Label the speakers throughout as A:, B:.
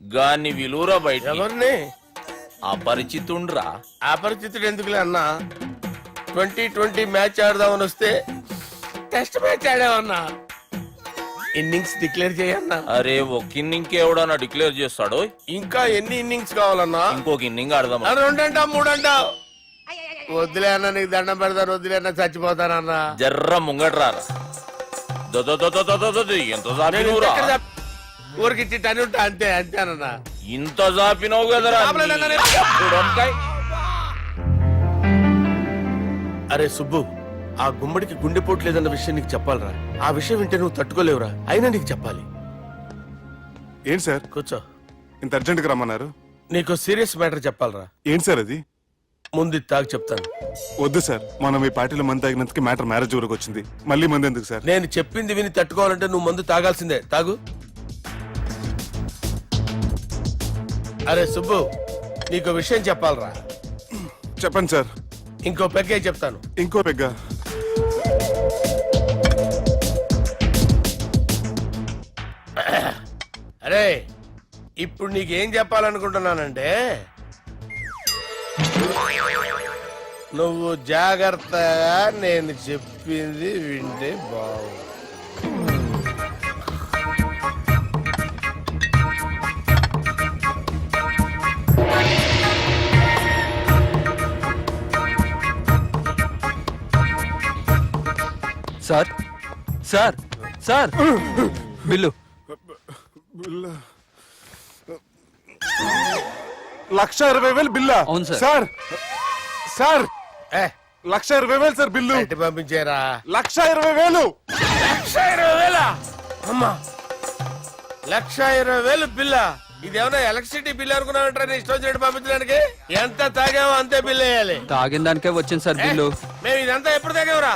A: గాని విలువరా బయట అపరిచితుండ్రా
B: అపరిచితుడు ఎందుకులే అన్నా? ట్వంటీ ట్వంటీ మ్యాచ్ ఆడదామని వస్తే టెస్ట్ మ్యాచ్ ఆడామన్నా ఇన్నింగ్స్ డిక్లేర్ చేయన్నా?
A: అరే ఒక ఇన్నింగ్ ఎవడన్నా డిక్లేర్ చేస్తాడు?
B: ఇంకా ఎన్ని ఇన్నింగ్స్ కావాలన్నా?
A: ఇంకొక ఇన్నింగ్ ఆడదాం
B: రెండంటా మూడంటా? వద్దులే అన్న నీకు దండం పెడతాను వద్దులే అన్న చచ్చిపోతానన్నా
A: జర్ర ముంగట్రా ఎంత
B: సార్ ఊరికి ఇచ్చి టని ఉంటా అంతే అంతేనన్నా
A: ఇంత జాపినవు కదరా వంకాయ్.
B: అరే సుబ్బు ఆ గుమ్మడికి గుండెపోటు లేదన్న విషయం నీకు చెప్పాలరా? ఆ విషయం వింటే నువ్వు తట్టుకోలేవురా. అయినా నీకు చెప్పాలి.
C: ఏంటి సార్?
B: కూర్చో.
C: ఇంత అర్జెంట్గా రమ్మన్నారు.
B: నీకు సీరియస్ మ్యాటర్ చెప్పాలరా?
C: ఏంటి సార్ అది?
B: ముందు ఇది తాగు చెప్తాను.
C: వద్దు సార్. మనం ఈ పార్టీలో మంది తాగినందుకు మ్యాటర్ మ్యారేజ్ వరకు వచ్చింది మళ్ళీ మంది ఎందుకు సార్?
B: నేను చెప్పింది విని తట్టుకోవాలంటే నువ్వు మందు తాగాల్సిందే. తాగు. అరే సుబ్బు నీకు విషయం చెప్పాలరా.
C: చెప్పండి సార్.
B: ఇంకో పెగ్గే చెప్తాను.
C: ఇంకో పెగ్గ.
B: అరే ఇప్పుడు నీకేం చెప్పాలనుకుంటున్నానంటే నువ్వు జాగ్రత్తగా నేను చెప్పింది వింటే బాగు
D: సార్? సార్? సార్? బిల్లు.
C: లక్ష ఇరవై వేలు బిల్లా?
D: అవును సార్.
C: సార్ సార్
B: ఏ?
C: లక్ష ఇరవై వేలు సార్ బిల్లు.
B: బయట పంపించేరా.
C: లక్ష ఇరవై వేలు.
B: లక్ష ఇరవై వేల? అమ్మా. లక్ష ఇరవై వేలు బిల్ల. ఇదేమన్నా ఎలక్ట్రిసిటీ బిల్ అనుకున్నావంటారా నీ ఇష్టం వచ్చినట్టు పంపించడానికి? ఎంత తాగామో అంతే బిల్ వేయాలి.
D: తాగిన దానికే వచ్చింది సార్ బిల్లు.
B: మేము ఇదంతా ఎప్పుడు తాగామరా?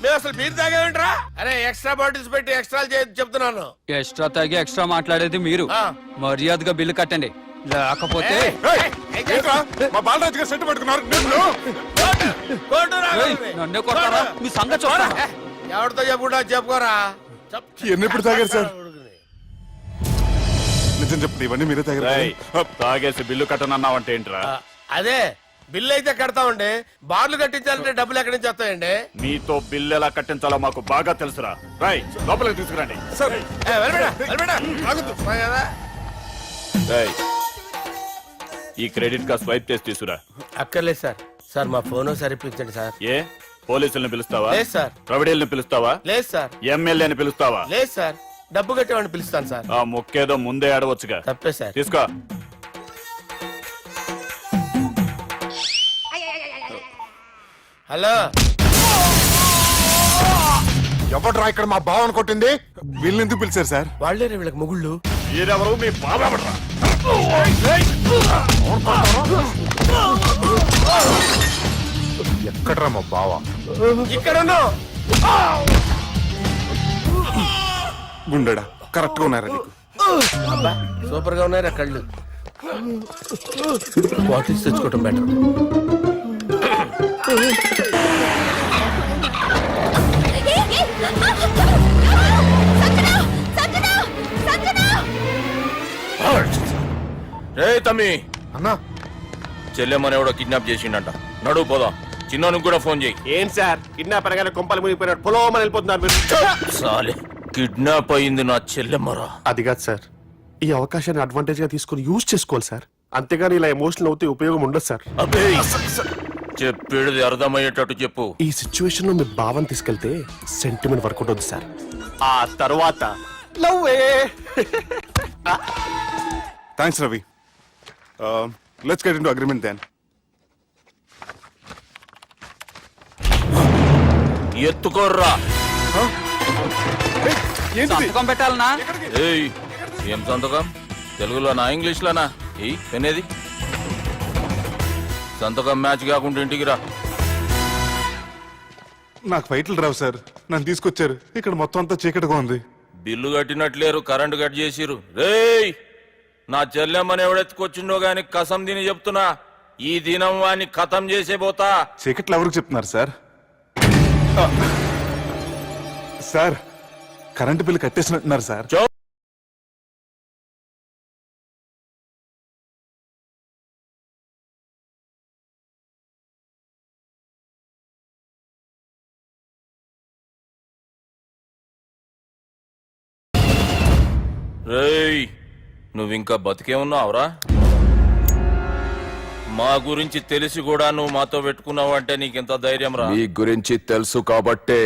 B: మేము అసలు బీర్ తాగామేంట్రా అరే ఎక్స్ట్రా బాటిల్స్ పెట్టి ఎక్స్ట్రా చెప్తున్నాను
D: ఎక్స్ట్రా తాగి ఎక్స్ట్రా మాట్లాడేది మీరు
B: ఆ.
D: మర్యాదగా బిల్లు కట్టండి లేకపోతే?
C: మా బాలరాజు గారు సెట్ పట్టుకున్నారు నిన్ను.
B: కోటు, కోటు రా,
D: ఏయ్,
B: కోటు.
D: నన్నే కొడతారా
B: కోటు.
D: మీ సంగతి చూడరా
B: ఎవరితో చెప్పుకుంటా చెప్పుకోరా చెప్-
C: ఇవన్నీ ఎప్పుడు తాగారు సార్? నిజం చెప్పండి ఇవన్నీ మీరే తాగారు కదా?
E: తాగేసి బిల్లు కట్టనన్నావంటే ఏంట్రా
B: అదే బిల్లు అయితే కడతామండి. బార్లు కట్టించాలంటే డబ్బులు ఎక్కడి నుంచి వస్తాయండి?
E: మీతో బిల్లు ఎలా కట్టించాలో మాకు బాగా తెలుసురా. రై లోపలికి తీసుకురండి. రేయ్, ఈ క్రెడిట్ కార్డ్ స్వైప్ చేసి తీసుకురా.
B: అక్కర్లేదు సార్. సార్ మా ఫోన్ సరిపించండి సార్.
E: ఏ? పోలీసుల్ని పిలుస్తావా?
B: లేదు సార్.
E: ప్రొవిడీల్ని పిలుస్తావా?
B: లేదు సార్.
E: ఎమ్మెల్యేని పిలుస్తావా?
B: లేదు సార్. డబ్బు కట్టేవాడిని పిలుస్తాను సార్.
E: ఆ ముక్కేదో ముందే ఆడవచ్చుగా.
B: తప్పే సార్.
E: తీసుకో.
B: హలో.
C: ఎవడ్రా ఇక్కడ మా బావని కొట్టింది? వీళ్ళని ఎందుకు పిలిచారు సార్?
B: వాళ్ళేరే వీళ్ళకి మొగుళ్ళు?
E: మీరెవరు మీ బాబా
C: ఎక్కడ్రా మా బావ?
B: ఇక్కడ ఉన్నావు
C: గుండెడా? కరెక్ట్గా ఉన్నారా నీకు?
B: అబ్బా సూపర్గా ఉన్నారా కళ్ళు బాటిల్స్ తెచ్చుకోవటం బెటర్
A: రే తమ్మి.
C: అన్నా.
A: చెల్లెమ్మని ఎవడో కిడ్నాప్ చేసిండంట. నడువు పోదాం. చిన్నోనికి కూడా ఫోన్ చేయి.
F: ఏం సార్? కిడ్నాప్ అనగానే కొంపలు మునిగిపోయినట్టు పొలోమని వెళ్ళిపోతున్నారు మీరు.
A: సాలే కిడ్నాప్ అయింది నా చెల్లెమ్మరా.
F: అది కాదు సార్. ఈ అవకాశాన్ని అడ్వాంటేజ్గా తీసుకొని యూజ్ చేసుకోవాలి సార్. అంతేగాని ఇలా ఎమోషనల్ అవుతే ఉపయోగం ఉండదు సార్.
A: అబ్బే! చెప్పేది అర్థమయ్యేటట్టు చెప్పు.
F: ఈ సిచ్యువేషన్లో మీరు భావం తీసుకెళ్తే సెంటిమెంట్ వర్కౌట్ అవుతుంది సార్ ఆ తర్వాత. లవ్వే.
C: Thanks Ravi let's get into agreement then
A: ఎత్తుకోర్రా.
D: సంతకం పెట్టాలనా?
A: ఏయ్ ఏం సంతకం? తెలుగులోనా ఇంగ్లీష్లోనా? ఏయ్ పెనేది సంతకం మ్యాచ్ కాకుండా ఇంటికి రా.
C: నాకు ఫైట్లు రావు సార్. నన్ను తీసుకొచ్చారు. ఇక్కడ మొత్తం అంతా చీకటిగా ఉంది.
A: బిల్లు కట్టినట్లేరు కరెంటు కట్ చేసిరు రేయ్! నా చెల్లెమ్మని ఎవడెత్తుకొచ్చిండో గాని కసం తిని చెప్తున్నా. ఈ దినం వాణ్ణి కథం చేసే పోతా.
C: చీకట్లు ఎవరికి చెప్తున్నారు సార్? సార్ కరెంటు బిల్లు కట్టేసినట్టున్నారు సార్.
A: చో! రేయ్ నువ్వింకా బతికే ఉన్నావురా మా గురించి తెలిసి కూడా నువ్వు మాతో పెట్టుకున్నావు అంటే నీకెంత ధైర్యం రా
E: మీ గురించి తెలుసు కాబట్టే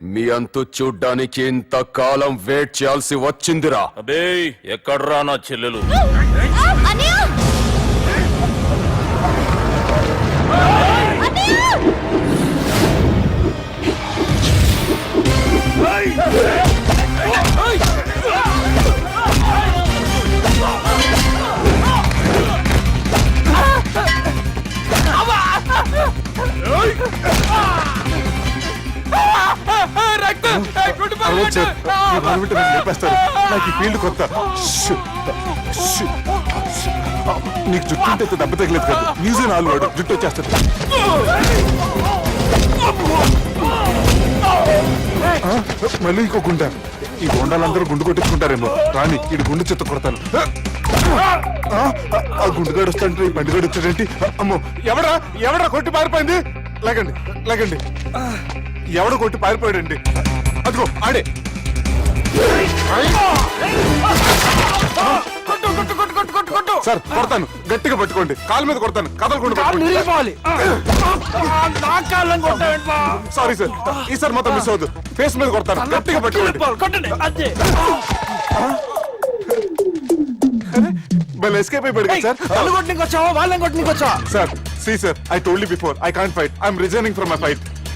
E: మీ అంతు చూడ్డానికి ఇంతకాలం వెయిట్ చేయాల్సి వచ్చిందిరా.
A: అబే ఎక్కడ్రా నా చెల్లెలు?
C: అరవద్దు నాకు ఈ ఫీల్డ్ కొత్త. నీకు జుట్టు ఉంటే దెబ్బ తగలేదు కదా. ఆలు వాడు జుట్టు వచ్చేస్తుంది మళ్ళీ ఇంకో గుండె. ఈ గుండాలందరూ గుండు కొట్టించుకుంటారేమో. రాని ఇటు గుండు చెత్త కొడతాను. ఆ, గుండుగాడు వస్తాంటే ఈ బండిగాడు వచ్చాడేంటి? అమ్మో ఎవడా ఎవడా కొట్టి పారిపోయింది? లాగండి లాగండి. ఎవడ కొట్టి పారిపోయాడండి. అదిగో ఆడే. సార్ కొడతాను. గట్టిగా పట్టుకోండి. కాలు మీద కొడతాను. కదలకుండా. Sorry sir. ఈసారి మొత్తం మిస్ ఫేస్ మీద కొడతాను. గట్టిగా పట్టుకోండి. ఎస్కేప్ అయిపోయాడు sir. See sir I told before I can't fight I'm resigning from my fight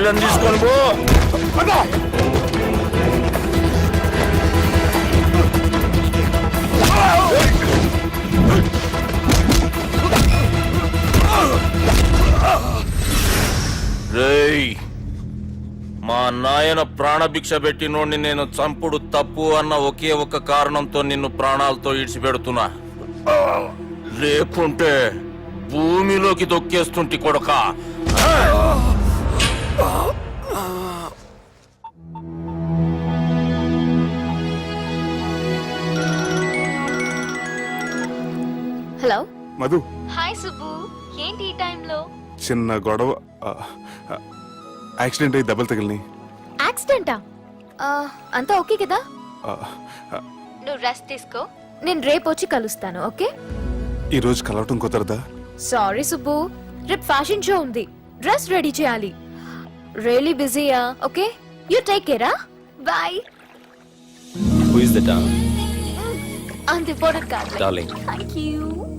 A: చెల్లెని తీసుకొని పో. రేయ్ మా నాయన ప్రాణభిక్ష పెట్టినోడిని నేను చంపుడు తప్పు అన్న ఒకే ఒక కారణంతో నిన్ను ప్రాణాలతో ఇడిచిపెడుతున్నా లేకుంటే భూమిలోకి దొక్కేస్తుంటి కొడక.
G: హలో.
C: మధు.
G: హాయ్ సుబ్బు. ఏంటి ఈ టైంలో?
C: చిన్న గొడవ. ఆ, ఆ, యాక్సిడెంట్ అయ్యి దెబ్బలు తగిలినాయి.
G: యాక్సిడెంటా? అంతా ఓకే కదా?
C: ఆ, ఆ,
G: నువ్వు రెస్ట్ తీసుకో. నేను రేపు వచ్చి కలుస్తాను ఓకే?
C: ఈ రోజు కలవటం కుదరదా?
G: సారీ సుబ్బు. రేపు ఫ్యాషన్ షో ఉంది. డ్రెస్ రెడీ చేయాలి. really busy, busyயா okay you take care
E: ah bye. Who
G: is the darling?
E: the border card Darling.
G: thank you.